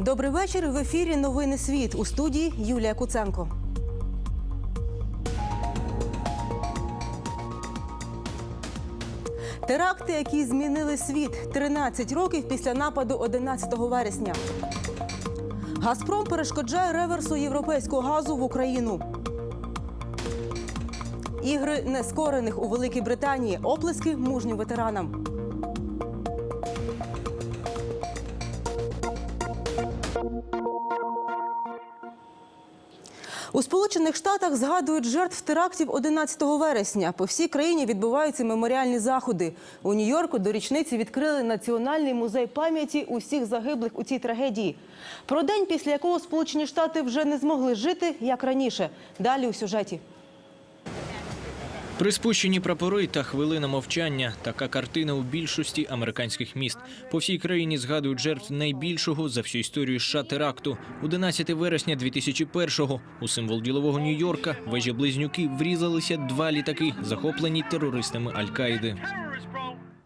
Добрий вечір. В ефірі Новини Світ у студії Юлія Куценко. Теракти, які змінили світ 13 років після нападу 11 вересня. Газпром перешкоджає реверсу європейського газу в Україну. Ігри нескорених у Великій Британії. Оплески мужнім ветеранам. У Сполучених Штатах згадують жертв терактів 11 вересня. По всій країні відбуваються меморіальні заходи. У Нью-Йорку до річниці відкрили Національний музей пам'яті усіх загиблих у цій трагедії. Про день, після якого Сполучені Штати вже не змогли жити, як раніше. Далі у сюжеті. Приспущені прапори та хвилина мовчання. Така картина у більшості американських міст. По всій країні згадують жертв найбільшого за всю історію США теракту. 11 вересня 2001-го у символ ділового Нью-Йорка вежі близнюки врізалися два літаки, захоплені терористами Аль-Каїди.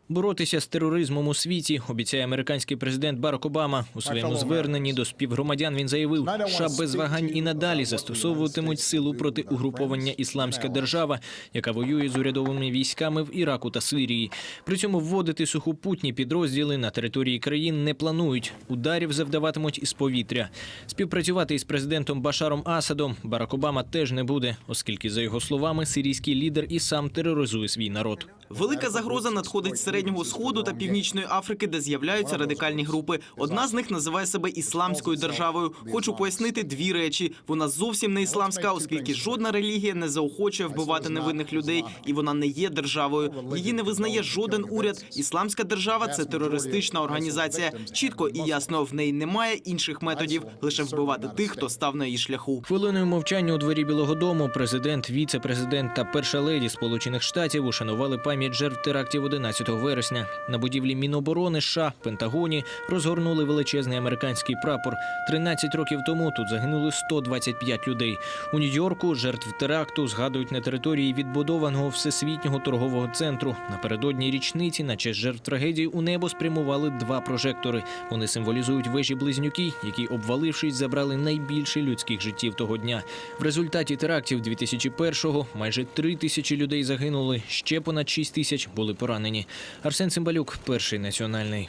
Боротися з тероризмом у світі обіцяє американський президент Барак Обама. У своєму зверненні до співгромадян він заявив, що без вагань і надалі застосовуватимуть силу проти угруповання Ісламська держава, яка воює з урядовими військами в Іраку та Сирії. При цьому вводити сухопутні підрозділи на території країн не планують. Ударів завдаватимуть із повітря. Співпрацювати із президентом Башаром Асадом Барак Обама теж не буде, оскільки, за його словами, сирійський лідер і сам тероризує свій народ. Велика загроза надходить з середнього сходу та північної Африки, де з'являються радикальні групи. Одна з них називає себе ісламською державою. Хочу пояснити дві речі: вона зовсім не ісламська, оскільки жодна релігія не заохочує вбивати невинних людей, і вона не є державою. Її не визнає жоден уряд. Ісламська держава це терористична організація. Чітко і ясно, в неї немає інших методів лише вбивати тих, хто став на її шляху. Хвилиною мовчання у дворі Білого Дому президент, віце-президент та перша леді Сполучених Штатів ушанували пам'ять жертв терактів 11 вересня. На будівлі Міноборони США, Пентагоні розгорнули величезний американський прапор. 13 років тому тут загинули 125 людей. У Нью-Йорку жертв теракту згадують на території відбудованого всесвітнього торгового центру. Напередодні річниці на честь жертв трагедії у небо спрямували два прожектори. Вони символізують вежі близнюки, які, обвалившись, забрали найбільше людських життів того дня. В результаті терактів 2001-го майже три тисячі людей загинули. Ще понад 6 тисяч були поранені. Арсен Цимбалюк, перший національний.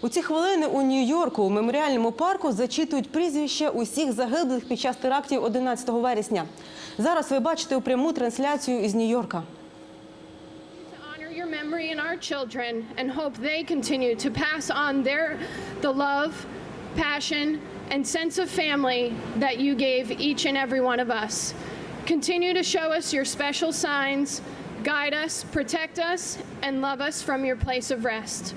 У ці хвилини у Нью-Йорку у меморіальному парку зачитують прізвища усіх загиблих під час терактів 11 вересня. Зараз ви бачите у пряму трансляцію із Нью-Йорка. memory in our children and hope they continue to pass on their the love, passion, and sense of family that you gave each and every one of us. Continue to show us your special signs, guide us, protect us, and love us from your place of rest.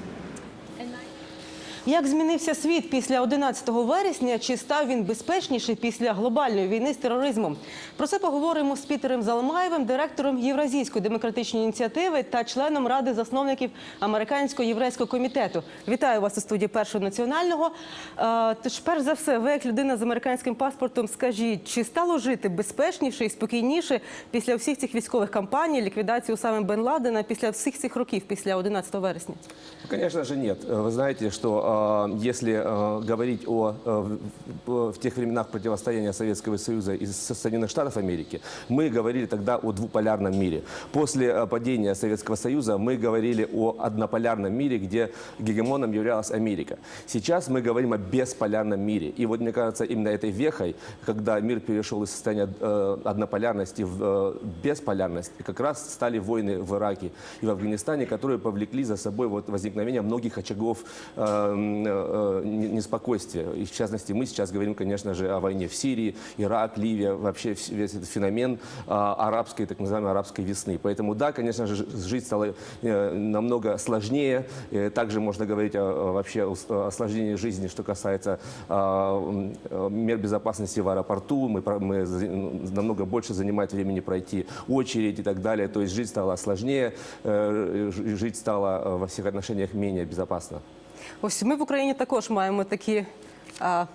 Як змінився світ після 11 вересня? Чи став він безпечніший після глобальної війни з тероризмом? Про це поговоримо з Пітером Залмаєвим, директором Євразійської демократичної ініціативи та членом ради засновників американського єврейського комітету. Вітаю вас у студії першого національного. Е, Тож, перш за все, ви як людина з американським паспортом, скажіть, чи стало жити безпечніше і спокійніше після всіх цих військових кампаній, ліквідації саме Бен Ладена, після всіх цих років, після 11 вересня? Же нет. Вы знаете, что э, если э, говорить о, э, в, тех временах противостояния Советского Союза и Со- Соединенных Штатов Америки, мы говорили тогда о двуполярном мире. После э, падения Советского Союза мы говорили о однополярном мире, где гегемоном являлась Америка. Сейчас мы говорим о бесполярном мире. И вот мне кажется, именно этой вехой, когда мир перешел из состояния э, однополярности в э, бесполярность, как раз стали войны в Ираке и в Афганистане, которые повлекли за собой вот возникновение многих очагов э, э, неспокойствия. И в частности, мы сейчас говорим, конечно же, о войне в Сирии, Ирак, Ливия, вообще весь этот феномен а, арабской, так называемой арабской весны. Поэтому да, конечно же, жить стало э, намного сложнее. Э, Также можно говорить о, вообще о осложнении жизни, что касается а, э, мер безопасности в аэропорту. Мы, мы намного больше занимает времени пройти очередь и так далее. То есть жить стало сложнее, э, жить стало э, во всех отношениях менее безопасно. Ось ми в Україні також маємо такі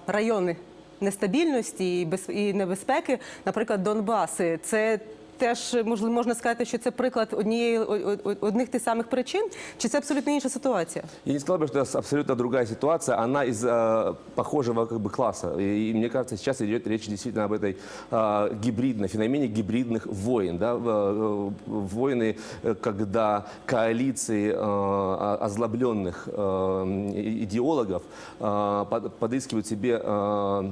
райони нестабільності і, без, і небезпеки, наприклад, Донбаси. Це теж можливо можна сказати, що це приклад однієї о- о- одних тих самих причин, чи це абсолютно інша ситуація? Я не сказал бы, что это абсолютно другая ситуация. Она из э, похожего как бы класса. И, и мне кажется, сейчас идет речь действительно об этой э, гибридной, феномене гибридных войн. Да? В- э, Войны, э, когда коалиции э, о- озлобленных э, и- идеологов э, под- подыскивают себе э,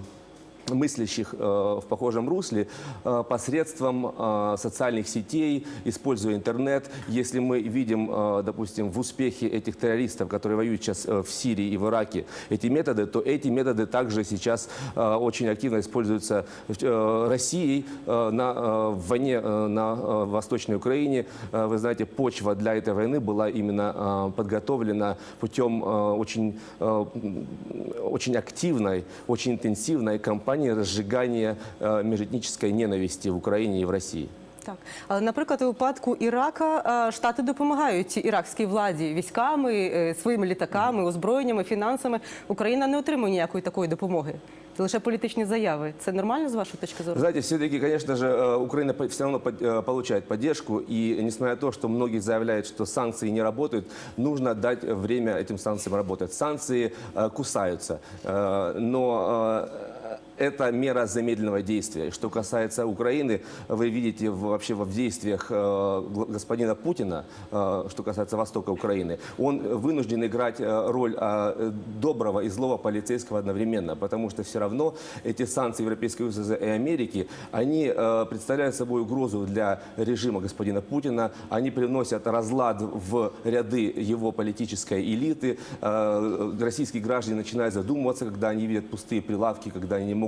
мыслящих э, в похожем русле э, посредством э, социальных сетей, используя интернет. Если мы видим, допустим, в успехе этих террористов, которые воюют сейчас в Сирии и в Ираке, эти методы, то эти методы также сейчас очень активно используются Россией на войне на Восточной Украине. Вы знаете, почва для этой войны была именно подготовлена путем очень, очень активной, очень интенсивной кампании разжигания э, межэтнической ненависти в Украине и в России. Так, але наприклад, у випадку Ірака е, штати допомагають іракській владі військами, е, своїми літаками, озброєннями, фінансами. Україна не отримує ніякої такої допомоги. Це лише політичні заяви. Це нормально з вашої точки зору? Знаете, все-таки, конечно же, э, Украина все равно под- э, получает поддержку, и несмотря на то, что многие заявляют, что санкции не работают, нужно дать время этим санкциям работать. Санкции э, кусаются, э, но э, это мера замедленного действия. Что касается Украины, вы видите вообще в действиях э, господина Путина, э, что касается востока Украины, он вынужден играть э, роль доброго и злого полицейского одновременно, потому что все равно эти санкции Европейского Союза и Америки, они представляют собой угрозу для режима господина Путина, они приносят разлад в ряды его политической элиты, российские граждане начинают задумываться, когда они видят пустые прилавки, когда они не могут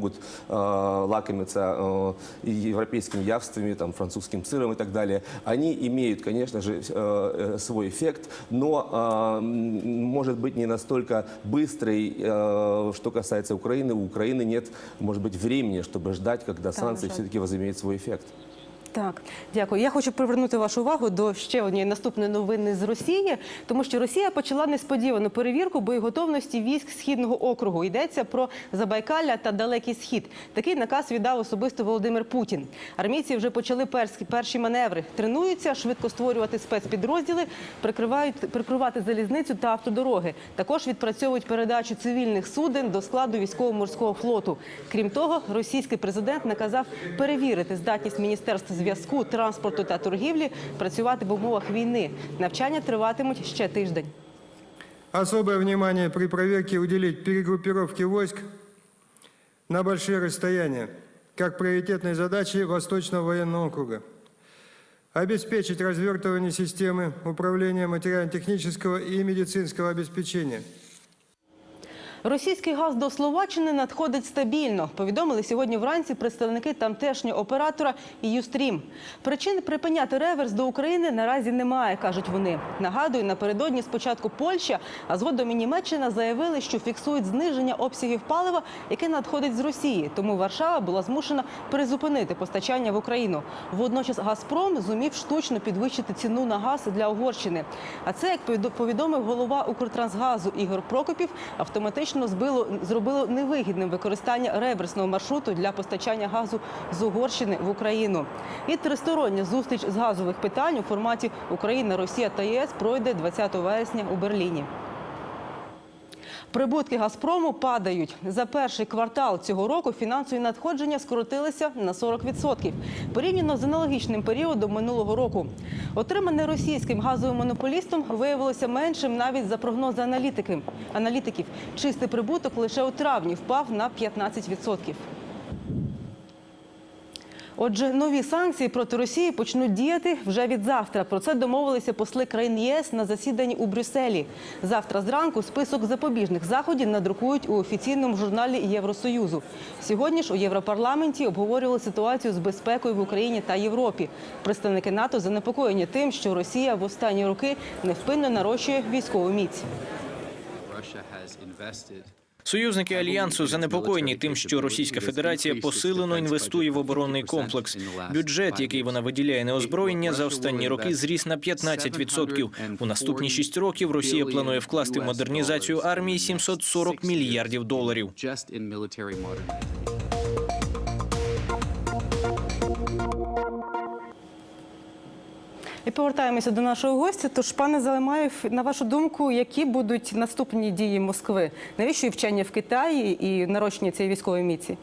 э, лакомиться э, и европейскими явствами, там, французским сыром и так далее. Они имеют, конечно же, э, э, свой эффект, но, э, м, может быть, не настолько быстрый, э, что касается Украины. У Украины нет, может быть, времени, чтобы ждать, когда санкции жаль. все-таки возымеют свой эффект. Так, дякую. Я хочу привернути вашу увагу до ще однієї наступної новини з Росії, тому що Росія почала несподівану перевірку боєготовності військ східного округу. Йдеться про Забайкалля та Далекий Схід. Такий наказ віддав особисто Володимир Путін. Армійці вже почали перські- перші маневри, тренуються швидко створювати спецпідрозділи, прикривають прикривати залізницю та автодороги. Також відпрацьовують передачу цивільних суден до складу військово-морського флоту. Крім того, російський президент наказав перевірити здатність міністерства зв'язку, транспорту та торгівлі працювати в умовах війни. Навчання триватимуть ще тиждень. Особое внимание при проверке уделить перегруппировке войск на большие расстояния, как приоритетной задачи Восточного военного округа. Обеспечить развертывание системы управления материально-технического и медицинского обеспечения – Російський газ до Словаччини надходить стабільно. Повідомили сьогодні вранці представники тамтешнього оператора «Юстрім». Причин припиняти реверс до України наразі немає, кажуть вони. Нагадую, напередодні спочатку Польща, а згодом і Німеччина заявили, що фіксують зниження обсягів палива, яке надходить з Росії. Тому Варшава була змушена призупинити постачання в Україну. Водночас Газпром зумів штучно підвищити ціну на газ для Угорщини. А це, як повідомив голова Укртрансгазу Ігор Прокопів, автоматично збило зробило невигідним використання реверсного маршруту для постачання газу з Угорщини в Україну. І тристороння зустріч з газових питань у форматі Україна, Росія та ЄС пройде 20 вересня у Берліні. Прибутки Газпрому падають. За перший квартал цього року фінансові надходження скоротилися на 40%, порівняно з аналогічним періодом минулого року. Отримане російським газовим монополістом виявилося меншим навіть за прогнози аналітиків. Чистий прибуток лише у травні впав на 15%. Отже, нові санкції проти Росії почнуть діяти вже від завтра. Про це домовилися посли країн ЄС на засіданні у Брюсселі. Завтра зранку список запобіжних заходів надрукують у офіційному журналі Євросоюзу. Сьогодні ж у Європарламенті обговорювали ситуацію з безпекою в Україні та Європі. Представники НАТО занепокоєні тим, що Росія в останні роки невпинно нарощує військову міць. Союзники альянсу занепокоєні тим, що Російська Федерація посилено інвестує в оборонний комплекс. Бюджет, який вона виділяє на озброєння, за останні роки зріс на 15%. У наступні шість років Росія планує вкласти в модернізацію армії 740 мільярдів доларів. І повертаємося до нашого гостя. Тож, пане Залемаєв, на вашу думку, які будуть наступні дії Москви? Навіщо і вчення в Китаї і нарощення цієї військової міці?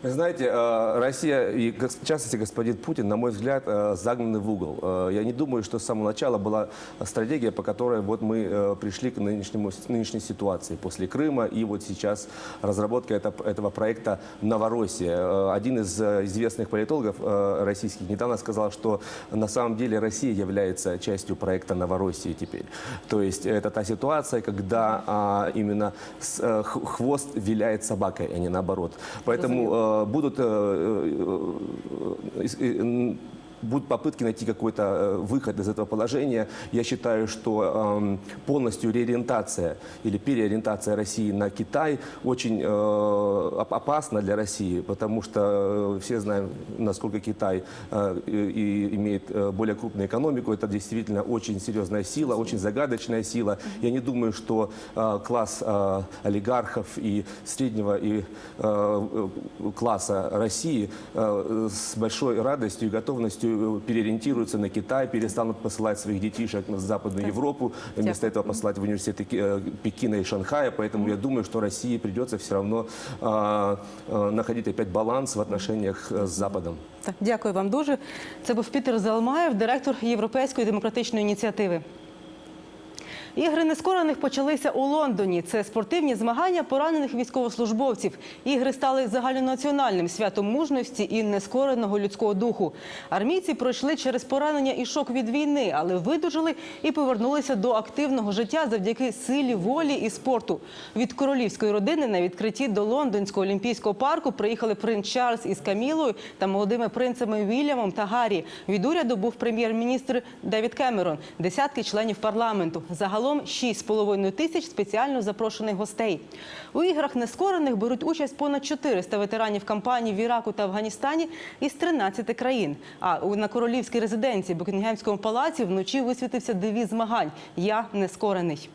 Вы знаете, э, Россия, и в частности господин Путин, на мой взгляд, э, загнаны в угол. Э, Я не думаю, что с самого начала была стратегия, по которой вот мы пришли к нынешнему, нынешней ситуации после Крыма и вот сейчас разработка это- этого проекта «Новороссия». Один из известных политологов российских недавно сказал, что на самом деле Россия является частью проекта «Новороссии» теперь. То есть это та ситуация, когда а, именно хвост виляет собакой, а не наоборот. Поэтому будут, э, э, э, э, м, будут попытки найти какой-то э, выход из этого положения. Я считаю, что эм, полностью реориентация или переориентация России на Китай очень э, оп- опасна для России, потому что э, все знаем, насколько Китай и- имеет более крупную экономику. Это действительно очень серьезная сила, очень загадочная сила. Я не думаю, что класс олигархов и среднего и класса России с большой радостью и готовностью э, переориентируются на Китай, перестанут посылать своих детишек в Западную Европу, вместо этого посылать в университеты Ки- э, Пекина и Шанхая. Поэтому я думаю, что России придется все равно э, э, находить опять баланс в отношениях э, с Западом. Так, дякую вам дуже. Це був Пітер Залмаєв, директор Європейської демократичної ініціативи. Ігри нескорених почалися у Лондоні. Це спортивні змагання поранених військовослужбовців. Ігри стали загальнонаціональним святом мужності і нескореного людського духу. Армійці пройшли через поранення і шок від війни, але видужили і повернулися до активного життя завдяки силі волі і спорту. Від королівської родини на відкритті до лондонського олімпійського парку приїхали принц Чарльз із Камілою та молодими принцами Вільямом та Гаррі. Від уряду був прем'єр-міністр Девід Кемерон, десятки членів парламенту. Загалом 6,5 тисяч спеціально запрошених гостей. У іграх нескорених беруть участь понад 400 ветеранів кампаній в Іраку та Афганістані із 13 країн. А на королівській резиденції Букінгемському палаці вночі висвітився девіз змагань Я нескорений.